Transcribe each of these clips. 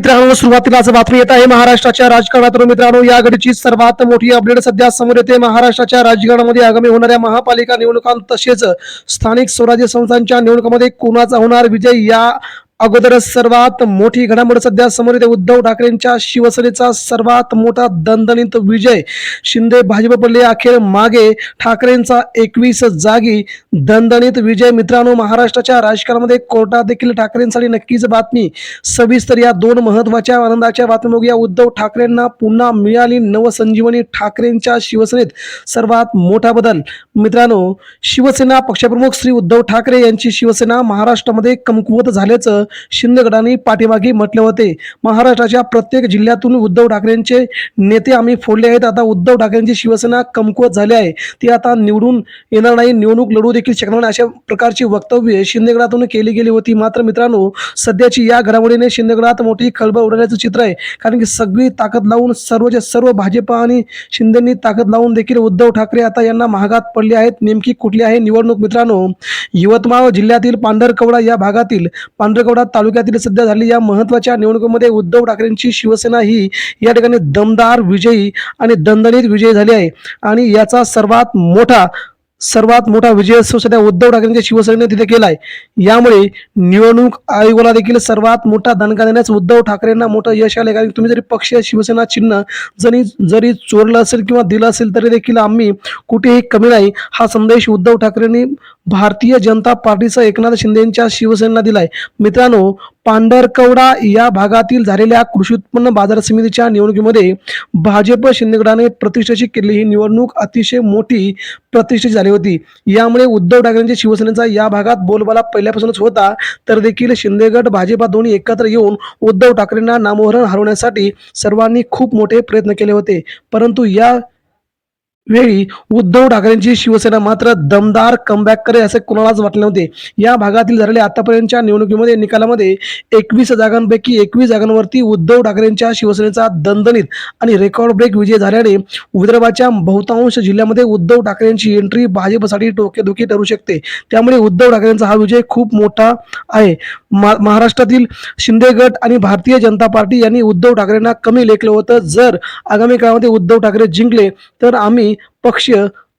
मित्रांनो सुरुवातीलाच बातमी येत आहे महाराष्ट्राच्या राजकारणातून मित्रांनो या घडीची सर्वात मोठी अपडेट सध्या समोर येते. महाराष्ट्राच्या राजकारणामध्ये आगामी होणाऱ्या महापालिका निवडणुकांत तसेच स्थानिक स्वराज्य संस्थांच्या निवडणुकांमध्ये कोणाचा होणार विजय या अगोदरच सर्वात मोठी घडामोड सध्या समोर येते. उद्धव ठाकरेंच्या शिवसेनेचा सर्वात मोठा दणदणीत विजय. शिंदे भाजप पडले अखेर मागे. ठाकरेंचा एकवीस जागी दणदणीत विजय. मित्रांनो महाराष्ट्राच्या राजकारणामध्ये कोर्टात देखील ठाकरेंसाठी नक्कीच बातमी. सविस्तर या दोन महत्त्वाच्या आनंदाच्या बातम्या बघूया उद्धव ठाकरेंना पुन्हा मिळाली नवसंजीवनी ठाकरेंच्या शिवसेनेत सर्वात मोठा बदल. मित्रांनो शिवसेना पक्षप्रमुख श्री उद्धव ठाकरे यांची शिवसेना महाराष्ट्रामध्ये कमकुवत झाल्याचं शिंदे पाठीमागे म्हटले होते. महाराष्ट्राच्या प्रत्येक जिल्ह्यातून उद्धव ठाकरेंचे नेते आम्ही फोडले आहेत. आता उद्धव ठाकरेंची शिवसेना कमकुवत झाली आहे. ती आता निवडून येणार नाही. निवडणूक लढू देखील शकणार नाही अशा प्रकारची वक्तव्य शिंदेगडातून केली गेली होती. मात्र मित्रांनो सध्याची या घडामोडीने शिंदेगडात मोठी खळबळ उडवण्याचं चित्र आहे. कारण की सगळी ताकद लावून सर्वच्या सर्व भाजप आणि शिंदेनी ताकद लावून देखील उद्धव ठाकरे आता यांना महागात पडले आहेत. नेमकी कुठली आहे निवडणूक मित्रांनो? यवतमाळ जिल्ह्यातील पांढरकवडा या भागातील पांढरकवडा तालुक्यातील सध्या झालेल्या या महत्त्वाच्या निवडणुकीमध्ये उद्धव ठाकरेंची शिवसेना ही या ठिकाणी दमदार विजयी आणि दणदणीत विजयी झाली आहे. आणि याचा सर्वात मोठा सर्वात मोठा विजयोत्सव सध्या उद्धव ठाकरेंच्या शिवसेनेने तिथे केलाय. यामुळे निवडणूक आयोगाला देखील सर्वात मोठा दणका देण्यास उद्धव ठाकरेंना मोठं यश आले कारण तुम्ही जरी पक्षीय शिवसेना चिन्ह जरी जरी चोरलं असेल किंवा दिलं असेल तरी देखील आम्ही कुठेही कमी नाही. हा संदेश उद्धव ठाकरेंनी भारतीय जनता पार्टीचा एकनाथ शिंदेच्या शिवसेनेला दिलाय. मित्रांनो पांढरकवडा या भागातील झालेल्या कृषी उत्पन्न बाजार समितीच्या निवडणुकीमध्ये भाजप शिंदेगडाने प्रतिष्ठेची केलेली ही निवडणूक अतिशय मोठी प्रतिष्ठित झाली होती. यामुळे उद्धव ठाकरेंच्या शिवसेनेचा या भागात बोलबाला पहिल्यापासूनच होता. तर देखील शिंदेगड भाजपा दोन्ही एकत्र येऊन उद्धव ठाकरेंना नामोहरण हरवण्यासाठी सर्वांनी खूप मोठे प्रयत्न केले होते. परंतु या वेळी उद्धव ठाकरेंची शिवसेना मात्र दमदार कमबॅक करेल असे कोणालाच वाटले नव्हते. या भागातील झालेल्या आतापर्यंतच्या निवडणुकीमध्ये निकालामध्ये एकवीस जागांपैकी एकवीस जागांवरती उद्धव ठाकरेंच्या शिवसेनेचा दणदणीत आणि रेकॉर्ड ब्रेक विजय झाल्याने विदर्भाच्या बहुतांश जिल्ह्यामध्ये उद्धव ठाकरेंची एंट्री भाजपसाठी डोकेदुखी ठरू शकते. त्यामुळे उद्धव ठाकरेंचा हा विजय खूप मोठा आहे. मा- महाराष्ट्रातील शिंदे गट आणि भारतीय जनता पार्टी यांनी उद्धव ठाकरेंना कमी लेखलं होतं. जर आगामी काळामध्ये उद्धव ठाकरे जिंकले तर आम्ही पक्ष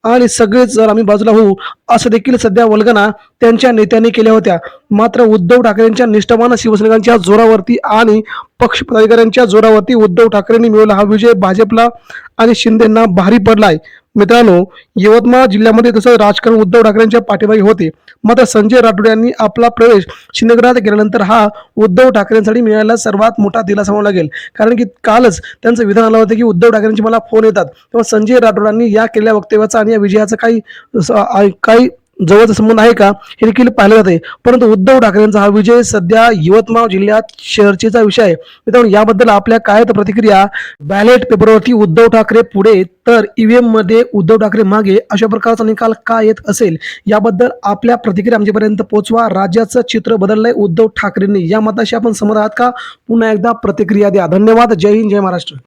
आणि सगळेच जर आम्ही बाजूला होऊ असं देखील सध्या वल्गना त्यांच्या नेत्यांनी केल्या होत्या. मात्र उद्धव ठाकरेंच्या निष्ठावान शिवसैनिकांच्या जोरावरती आणि पक्ष पदाधिकाऱ्यांच्या जोरावरती उद्धव ठाकरेंनी मिळवला हा विजय भाजपला आणि शिंदेना भारी पडलाय. मित्रांनो यवतमाळ जिल्ह्यामध्ये तसं राजकारण उद्धव ठाकरेंच्या पाठीबाई होते. मात्र संजय राठोड यांनी आपला प्रवेश शिंदेगडात केल्यानंतर हा उद्धव ठाकरेंसाठी मिळालेला सर्वात मोठा दिलासा म्हणावा लागेल. कारण की कालच त्यांचं विधान आलं होतं की उद्धव ठाकरेंचे मला फोन येतात. तेव्हा संजय राठोडांनी या केलेल्या वक्तव्याचा आणि या विजयाचा काही काही जवळचा संबंध आहे का? हे देखील पाहिलं जाते परंतु उद्धव ठाकरेंचा हा विजय सध्या यवतमाळ जिल्ह्यात चर्चेचा विषय आहे. मित्रांनो याबद्दल आपल्या काय तर प्रतिक्रिया? बॅलेट पेपरवरती उद्धव ठाकरे पुढे तर ईव्हीएममध्ये उद्धव ठाकरे मागे. अशा प्रकारचा निकाल का येत असेल? याबद्दल आपल्या प्रतिक्रिया आमच्यापर्यंत पोहोचवा. राज्याचं चित्र बदललंय उद्धव ठाकरेंनी. या मताशी आपण समोर आहात का? पुन्हा एकदा प्रतिक्रिया द्या. धन्यवाद. जय हिंद. जय महाराष्ट्र.